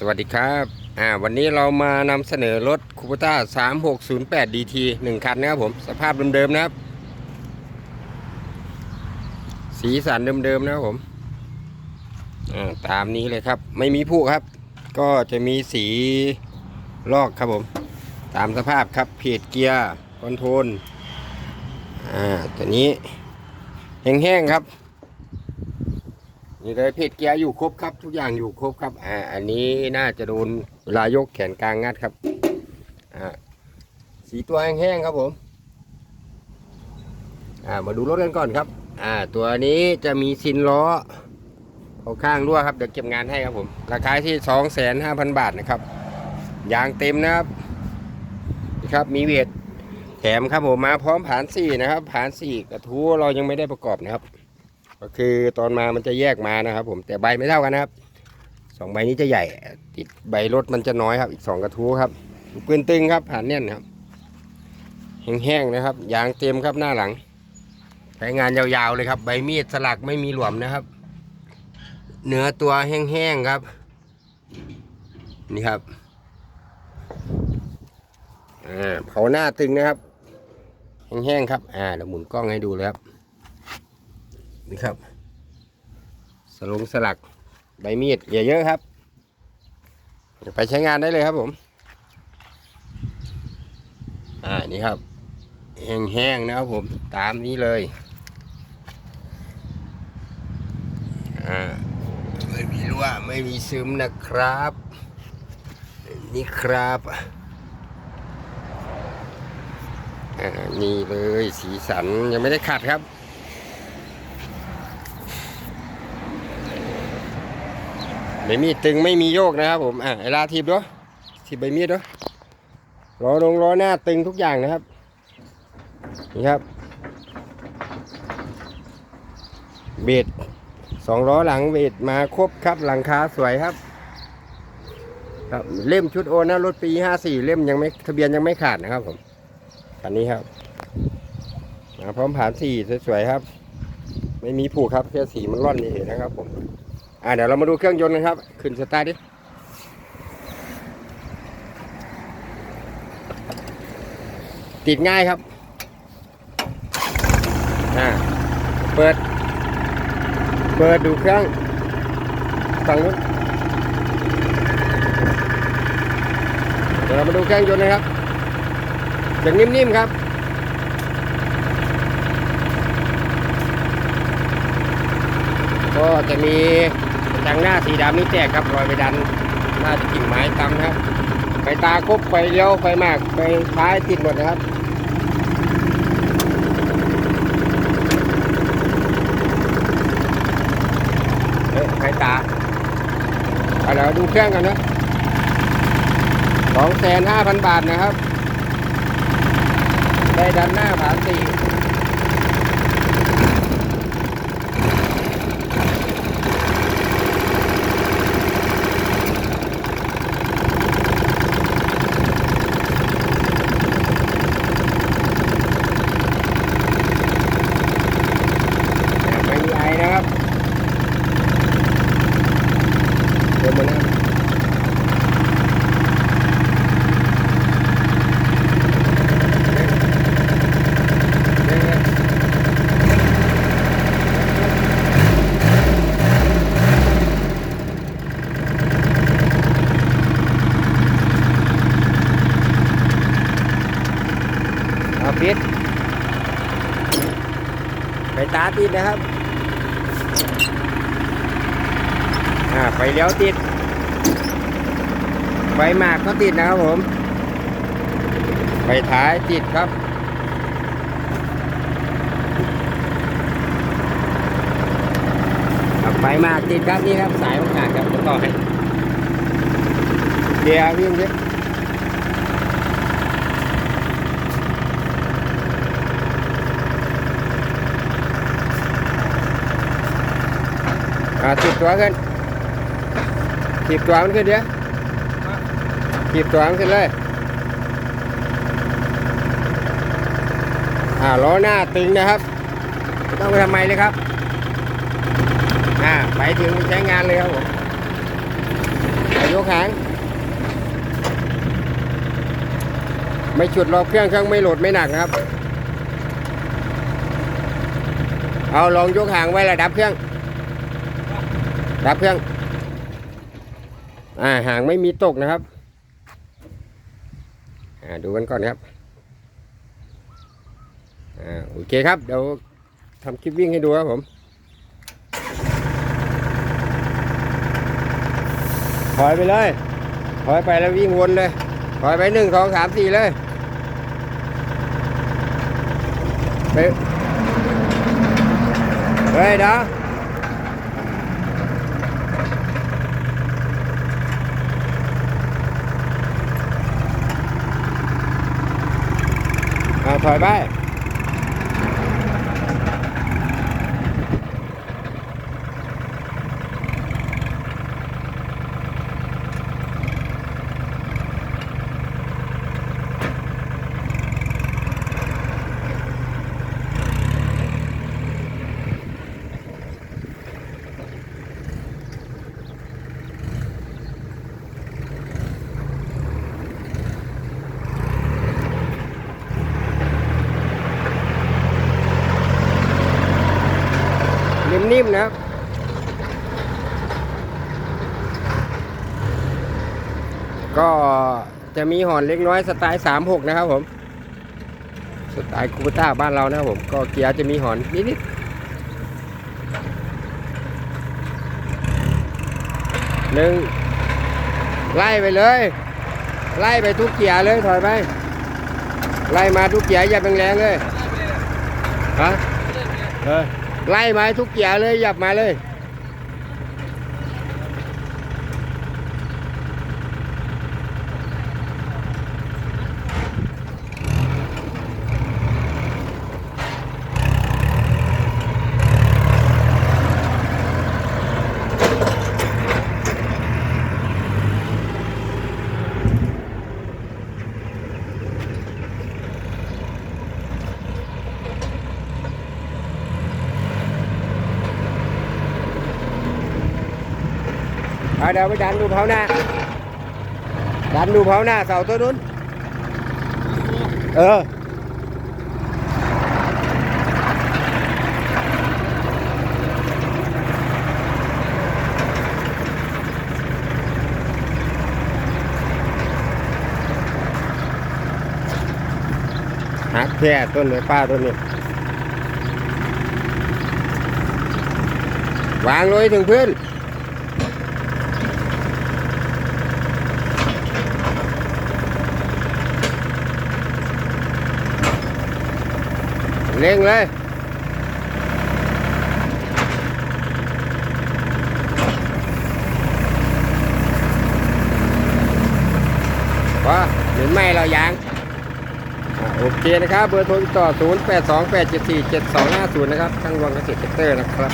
สวัสดีครับอ่าวันนี้เรามานำเสนอรถคูปต้า3608 DT 1 คันนะครับผม สภาพเดิมๆนะครับ สีสันเดิมๆนะครับผมอ่าตามนี้เลยครับ ไม่มีผู้ครับ ก็จะมีสีลอกครับผม ตามสภาพครับเพจเกียร์คอนโทรลอ่าตัวนี้แห้งๆครับ นี่เลยเพจเกียร์อยู่ครบครับ ทุกอย่างอยู่ครบครับ อ่า อันนี้น่าจะโดนเวลายกแขนกลางงัดครับ อ่า สีตัวแห้งๆครับผม อ่า มาดูรถกันก่อนครับ อ่า ตัวนี้จะมีซินล้อเขาข้างรั่วครับ เดี๋ยวเก็บงานให้ครับผม ราคาที่สองแสนห้าพันบาทนะครับ ยางเต็มนะครับนี่ครับ มีเวทแถมครับผมมาพร้อมผานสี่นะครับ ผานสี่กระทู้เรายังไม่ได้ประกอบนะครับ ก็คือตอนมามันจะแยกมานะครับ ผมแต่ใบไม่เท่ากันนะครับสองใบนี้จะใหญ่ ติดใบรถมันจะน้อยครับ อีกสองกระทู้ครับปืนตึงครับผ่านแน่นครับ แห้งๆนะครับยางเต็มครับหน้าหลังใช้งานยาวๆเลยครับ ใบมีดสลักไม่มีหลวมนะครับ เนื้อตัวแห้งๆครับ นี่ครับอ่าเผาหน้าตึงนะครับ แห้งๆครับ อ่าเดี๋ยวหมุนกล้องให้ดูเลยครับ นี่ครับ สลงสลักใบมีดอย่าเยอะครับ ไปใช้งานได้เลยครับผม อ่านี่ครับ แห้งๆนะครับผมตามนี้เลย อ่าไม่มีรั่วไม่มีซึมนะครับ นี่ครับอ่านี่เลยสีสันยังไม่ได้ขัดครับ ใบมีดตึงไม่มีโยกนะครับผมอะเวลาทีบด้วยทีบใบมีดด้วยล้อลงล้อหน้าตึงทุกอย่างนะครับนี่ครับเบดสองล้อหลังเบดมาครบครับหลังคาสวยครับครับเล่มชุดโอนะรถปีห้าสี่เล่มยังไม่ทะเบียนยังไม่ขาดนะครับผมคันนี้ครับมาพร้อมผ่านสีสวยๆครับ ไม่มีผูกครับแค่สีมันร่อนนี่เองนะครับผม อ่าเดี๋ยวเรามาดูเครื่องยนต์กันครับ ขึ้นสตาร์ทดิติดง่ายครับ อ่า เปิด เปิดดูเครื่องฝั่งนู้นเดี๋ยวเรามาดูเครื่องยนต์นะครับจะนิ่มๆครับก็จะมี จังหน้าสีดำนี่แตกครับรอยไปดันหน้าจะกิ่งไม้ตำครับไฟตาคบไฟเลี้ยวไฟมากไฟท้ายติดหมดนะครับเฮ้ยไฟตาเอาเดี๋ยวดูเครื่องกันนะสองแสนห้าพันบาทนะครับ ได้ดันหน้าผาสี่ ไม่มีไอนะครับ เดินมาแล้วเดินเลยเอาปิดไปตาติดนะครับ อ่า ไฟเลี้ยวติด ไฟหมากก็ติดนะครับผม ไฟท้ายติดครับไฟหมากติดครับนี่ครับสายมันขาดครับจะต่อให้เดี๋ยววิ่งดิอ่าติดตัวขึ้น ถีบตัวมันขึ้นเดี๋ยวถีบตัวมันขึ้นเลยอ่าล้อหน้าตึงนะครับต้องไปทำไมเลยครับอ่าไปถึงใช้งานเลยครับผมยกหางไม่ฉุดรอบเครื่องเครื่องไม่โหลดไม่หนักนะครับ เอาลองยกหางไว้ระดับเครื่อง ดับเครื่อง อ่าหางไม่มีตกนะครับอ่าดูกันก่อนครับอ่าโอเคครับเดี๋ยวทำคลิปวิ่งให้ดูครับผมถอยไปเลยถอยไปแล้ววิ่งวนเลยถอยไปหนึ่งสองสามสี่เลยไปเฮ้ยเดี๋ยวเอ ถอยไป นิ่มนะครับ ก็จะมีหอนเล็กน้อยสไตล์36นะครับผมสไตล์คูปต้าบ้านเรานะครับผม ก็เกียร์จะมีหอนนิดๆหนึ่งไล่ไปเลย ไล่ไปทุกเกียร์เลยถอยไป ไล่มาทุกเกียร์อย่าแรงๆเลยฮะเออ ไล่มาทุกเกียร์เลยหยับมาเลย เอาเดี๋ยวไปดันดูเผาหน้า ดันดูเผาหน้าเสาตัวนู้น เออ หักแค่ต้นเลยป้าต้นนี้ วางเลงให้ถึงพื้น เร่งเลยว่าหรือไม่เรายางอโอเคนะครับ เบอร์โทรติดต่อ 0 8 2 8 7 4 7 2 5 0 นะครับทางรวงเกษตรเตอร์นะครับ